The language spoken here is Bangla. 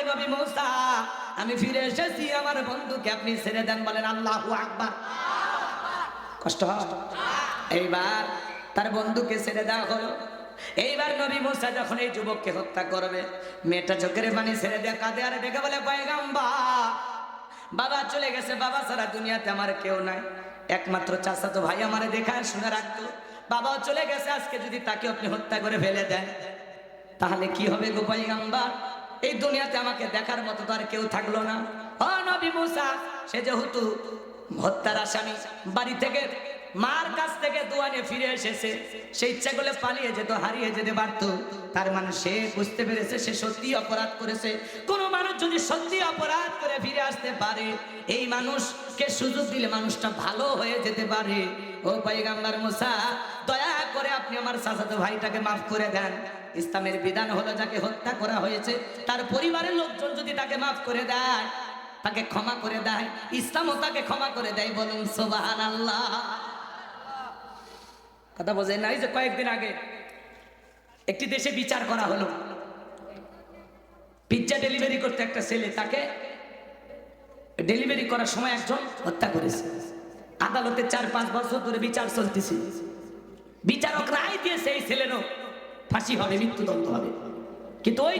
বলে, নবী মৌসা, আমি ফিরে এসেছি, আমার বন্ধুকে আপনি ছেড়ে দেন বলেন, আল্লাহ আকবার। কষ্ট এইবার তার বন্ধুকে ছেড়ে দেওয়া হলো। এইবার নবী মুসা যখন এই যুবককে হত্যা করবে, মেয়েটা চোখের পানি ছেড়ে দেয় কাঁদে, আর ডেকে বলে পয়গাম্বা বাবা চলে গেছে, বাবা সারা দুনিয়াতে আমার কেউ নাই। একমাত্র চাষা তো ভাই আমার দেখায়, শুনে রাখতো। বাবাও চলে গেছে, আজকে যদি তাকে আপনি হত্যা করে ফেলে দেন, তাহলে কি হবে গোপাই গাম্বার এই দুনিয়াতে আমাকে দেখার মতো তো আর কেউ থাকল না। ও নবী মুসা, সে যেহেতু হত্যার আসামি, বাড়ি থেকে মার কাছ থেকে দোয়ানে ফিরে এসেছে, সে ইচ্ছা করলে পালিয়ে যেত, হারিয়ে যেতে পারত। তার মানে সে বুঝতে পেরেছে, সে সত্যি অপরাধ করেছে। কোন মানুষ যদি সত্যি অপরাধ করে আসতে পারে। এই মানুষকে সুযোগ দিলে মানুষটা ভালো হয়ে যেতে পারে। ও পাইগাম্বার মুসা, দয়া করে আপনি আমার চাচাতো ভাইটাকে মাফ করে দেন। ইসলামের বিধান হলো যাকে হত্যা করা হয়েছে, তার পরিবারের লোকজন যদি তাকে মাফ করে দেয়, তাকে ক্ষমা করে দেয়, ইসলামও তাকে ক্ষমা করে দেয় বলুন সোবাহান আল্লাহ কথা বোঝে নাই যে কয়েকদিন আগে একটি দেশে বিচার করা হলো। পিজ্জা ডেলিভারি করতে একটা ছেলে, তাকে ডেলিভারি করার সময় একজন হত্যা করেছে। আদালতে চার, পাঁচ বছর ধরে বিচার চলতেছে। বিচারক রায় দিয়েছে, এই ছেলেরও ফাঁসি হবে, মৃত্যুদণ্ড হবে। কিন্তু ওই